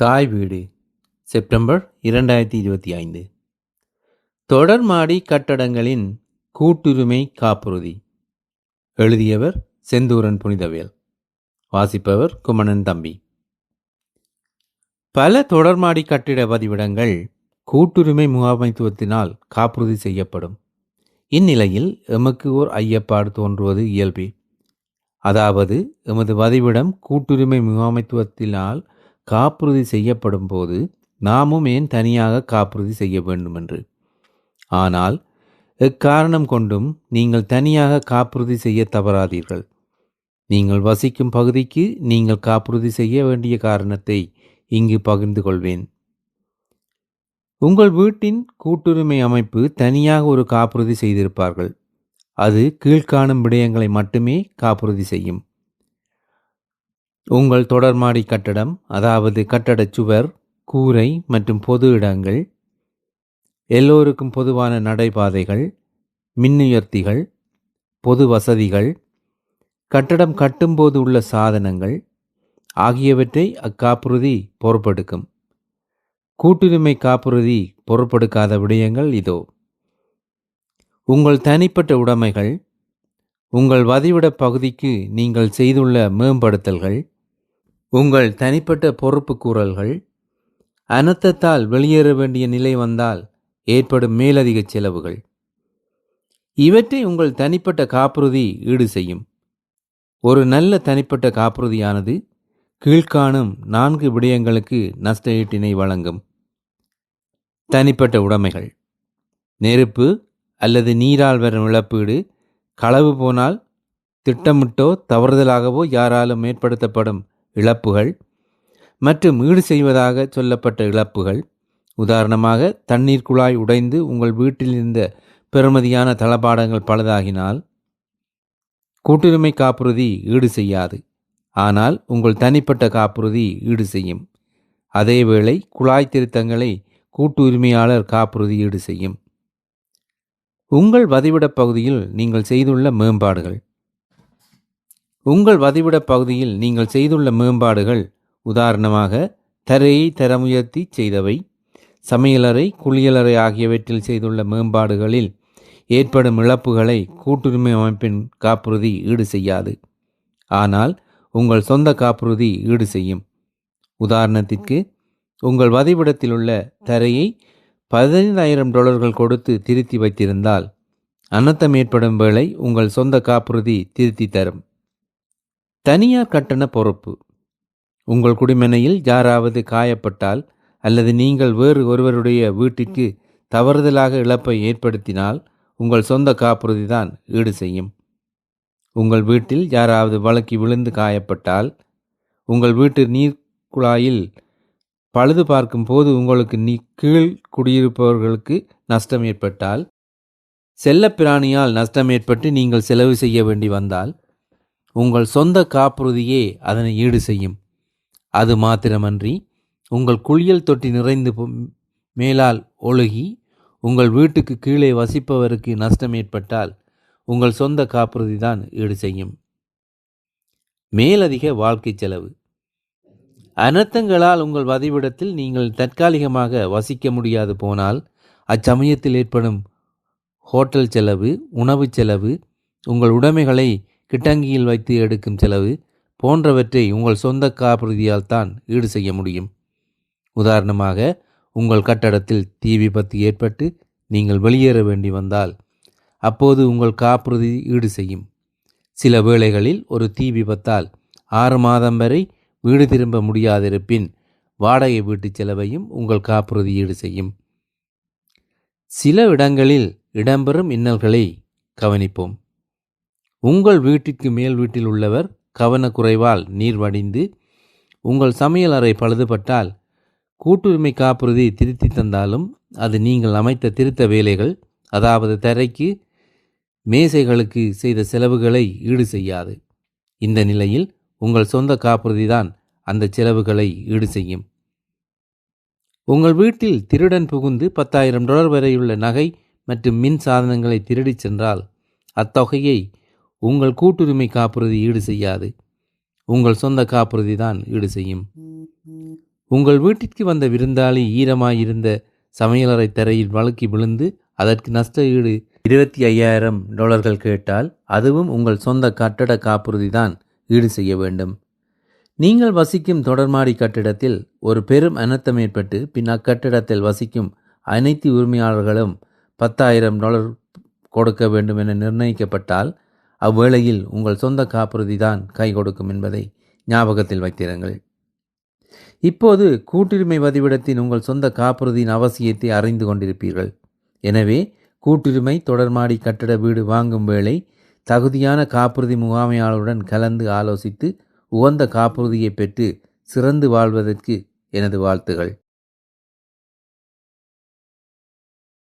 தாய் வீடு செப்டம்பர் இரண்டாயிரத்தி இருபத்தி ஐந்து. தொடர்மாடி கட்டடங்களின் கூட்டுரிமை காப்புறுதி. எழுதியவர் செந்தூரன் புனிதவேல். வாசிப்பவர் குமணன் தம்பி. பல தொடர்மாடி கட்டிட பதிவிடங்கள் கூட்டுரிமை முகாமைத்துவத்தினால் காப்புறுதி செய்யப்படும். இந்நிலையில் எமக்கு ஓர் ஐயப்பாடு தோன்றுவது இயல்பே. அதாவது எமது பதிவிடம் கூட்டுரிமை முகாமைத்துவத்தினால் காப்புறுதி செய்யப்படும் போது நாமும் ஏன் தனியாக காப்புறுதி செய்ய வேண்டும் என்று ஆனால் எக்காரணம் கொண்டும் நீங்கள் தனியாக காப்புறுதி செய்ய தவறாதீர்கள். நீங்கள் வசிக்கும் பகுதிக்கு நீங்கள் காப்புறுதி செய்ய வேண்டிய காரணத்தை இங்கு பகிர்ந்து கொள்வேன். உங்கள் வீட்டின் கூட்டுரிமை அமைப்பு தனியாக ஒரு காப்புறுதி செய்திருப்பார்கள். அது கீழ்காணும் விடயங்களை மட்டுமே காப்புறுதி செய்யும். உங்கள் தொடர்மாடி கட்டடம் அதாவது கட்டடச் சுவர் கூரை மற்றும் பொது இடங்கள் எல்லோருக்கும் பொதுவான நடைபாதைகள் மின்னுயர்த்திகள் பொது வசதிகள் கட்டடம் கட்டும்போது உள்ள சாதனங்கள் ஆகியவற்றை அக்காப்புறுதி பொறுப்பெடுக்கும். கூட்டுரிமை காப்புறுதி பொறுப்பெடுக்காத விடயங்கள் இதோ. உங்கள் தனிப்பட்ட உடைமைகள் உங்கள் வதிவிட பகுதிக்கு நீங்கள் செய்துள்ள மேம்படுத்தல்கள் உங்கள் தனிப்பட்ட பொறுப்பு கூறல்கள் அனர்த்தத்தால் வெளியேற வேண்டிய நிலை வந்தால் ஏற்படும் மேலதிக செலவுகள். இவற்றை உங்கள் தனிப்பட்ட காப்புறுதி ஈடு செய்யும். ஒரு நல்ல தனிப்பட்ட காப்புறுதியானது கீழ்காணும் நான்கு விடயங்களுக்கு நஷ்ட ஈட்டினை வழங்கும். தனிப்பட்ட உடைமைகள். நெருப்பு அல்லது நீரால் வரும் இழப்பீடு களவு போனால் திட்டமிட்டோ தவறுதலாகவோ யாராலும் ஏற்படுத்தப்படும் இழப்புகள் மற்றும் ஈடு செய்வதாக சொல்லப்பட்ட இழப்புகள். உதாரணமாக தண்ணீர் குழாய் உடைந்து உங்கள் வீட்டில் இருந்த பெறுமதியான தளபாடங்கள் பழுதாகினால் கூட்டுரிமை காப்புறுதி ஈடு செய்யாது. ஆனால் உங்கள் தனிப்பட்ட காப்புறுதி ஈடு செய்யும். அதேவேளை குழாய் திருத்தங்களை கூட்டு உரிமையாளர் காப்புறுதி ஈடு செய்யும். உங்கள் வதிவிடப் பகுதியில் நீங்கள் செய்துள்ள மேம்பாடுகள். உங்கள் வதிவிடப் பகுதியில் நீங்கள் செய்துள்ள மேம்பாடுகள் உதாரணமாக தரையை தரமுயர்த்தி செய்தவை சமையலறை குளியலறை ஆகியவற்றில் செய்துள்ள மேம்பாடுகளில் ஏற்படும் இழப்புகளை கூட்டுரிமை அமைப்பின் காப்புறுதி ஈடு செய்யாது. ஆனால் உங்கள் சொந்த காப்புறுதி ஈடு செய்யும். உதாரணத்திற்கு உங்கள் வதிவிடத்தில் உள்ள தரையை பதினைந்தாயிரம் டாலர்கள் கொடுத்து திருத்தி வைத்திருந்தால் அனர்த்தம் ஏற்படும் வேளை உங்கள் சொந்த காப்புறுதி திருத்தி தரும். தனியார் கட்டண பொறுப்பு. உங்கள் குடிமனையில் யாராவது காயப்பட்டால் அல்லது நீங்கள் வேறு ஒருவருடைய வீட்டிற்கு தவறுதலாக இழப்பை ஏற்படுத்தினால் உங்கள் சொந்த காப்புறுதி தான் ஈடு செய்யும். உங்கள் வீட்டில் யாராவது வழக்கி விழுந்து காயப்பட்டால் உங்கள் வீட்டு நீர் குழாயில் பழுது பார்க்கும் போது உங்களுக்கு நீ கீழ் குடியிருப்பவர்களுக்கு நஷ்டம் ஏற்பட்டால் செல்லப்பிராணியால் நஷ்டம் ஏற்பட்டு நீங்கள் செலவு செய்ய வேண்டி வந்தால் உங்கள் சொந்த காப்புறுதியே அதனை ஈடு செய்யும். அது மாத்திரமன்றி உங்கள் குளியல் தொட்டி நிறைந்து மேலால் ஒழுகி உங்கள் வீட்டுக்கு கீழே வசிப்பவருக்கு நஷ்டம் ஏற்பட்டால் உங்கள் சொந்த காப்புறுதி தான் ஈடு செய்யும். மேலதிக வாழ்க்கை செலவு. அனர்த்தங்களால் உங்கள் வதிவிடத்தில் நீங்கள் தற்காலிகமாக வசிக்க முடியாது போனால் அச்சமயத்தில் ஏற்படும் ஹோட்டல் செலவு உணவு செலவு உங்கள் உடைமைகளை கிட்டங்கியில் வைத்து எடுக்கும் செலவு போன்றவற்றை உங்கள் சொந்த காப்புறுதியால் தான் ஈடு செய்ய முடியும். உதாரணமாக உங்கள் கட்டடத்தில் தீ விபத்து ஏற்பட்டு நீங்கள் வெளியேற வேண்டி வந்தால் அப்போது உங்கள் காப்புறுதி ஈடு செய்யும். சில வேளைகளில் ஒரு தீ விபத்தால் ஆறு மாதம் வரை வீடு திரும்ப முடியாதிருப்பின் வாடகை வீட்டு செலவையும் உங்கள் காப்புறுதி ஈடு செய்யும். சில இடங்களில் இடம்பெறும் இன்னல்களை கவனிப்போம். உங்கள் வீட்டிற்கு மேல் வீட்டில் உள்ளவர் கவனக்குறைவால் நீர் வடிந்து உங்கள் சமையல் அறை பழுதுபட்டால் கூட்டுரிமை காப்புறுதி திருத்தி தந்தாலும் அது நீங்கள் அமைத்த திருத்த வேலைகள் அதாவது தரைக்கு மேசைகளுக்கு செய்த செலவுகளை ஈடு செய்யாது. இந்த நிலையில் உங்கள் சொந்த காப்புறுதி தான் அந்த செலவுகளை ஈடு செய்யும். உங்கள் வீட்டில் திருடன் புகுந்து பத்தாயிரம் டாலர் வரையுள்ள நகை மற்றும் மின் சாதனங்களை திருடிச் சென்றால் அத்தொகையை உங்கள் கூட்டுரிமை காப்புறுதி ஈடு செய்யாது. உங்கள் சொந்த காப்புறுதி தான் ஈடு செய்யும். உங்கள் வீட்டிற்கு வந்த விருந்தாளி ஈரமாயிருந்த சமையலறை தரையில் வழுக்கி விழுந்து அதற்கு நஷ்ட ஈடு இருபத்தி ஐயாயிரம் டாலர்கள் கேட்டால் அதுவும் உங்கள் சொந்த கட்டட காப்புறுதி தான் ஈடு செய்ய வேண்டும். நீங்கள் வசிக்கும் தொடர்மாடி கட்டிடத்தில் ஒரு பெரும் அனர்த்தம் ஏற்பட்டு பின் அக்கட்டிடத்தில் வசிக்கும் அனைத்து உரிமையாளர்களும் பத்தாயிரம் டாலர் கொடுக்க வேண்டும் என நிர்ணயிக்கப்பட்டால் அவ்வேளையில் உங்கள் சொந்த காப்புறுதி தான் கை கொடுக்கும் என்பதை ஞாபகத்தில் வைத்திருங்கள். இப்போது கூட்டுரிமை வதிவிடத்தின் உங்கள் சொந்த காப்புறுதியின் அவசியத்தை அறிந்து கொண்டிருப்பீர்கள். எனவே கூட்டுரிமை தொடர்மாடி கட்டட வீடு வாங்கும் வேளை தகுதியான காப்புறுதி முகாமையாளருடன் கலந்து ஆலோசித்து உகந்த காப்புறுதியை பெற்று சிறந்து வாழ்வதற்கு எனது வாழ்த்துகள்.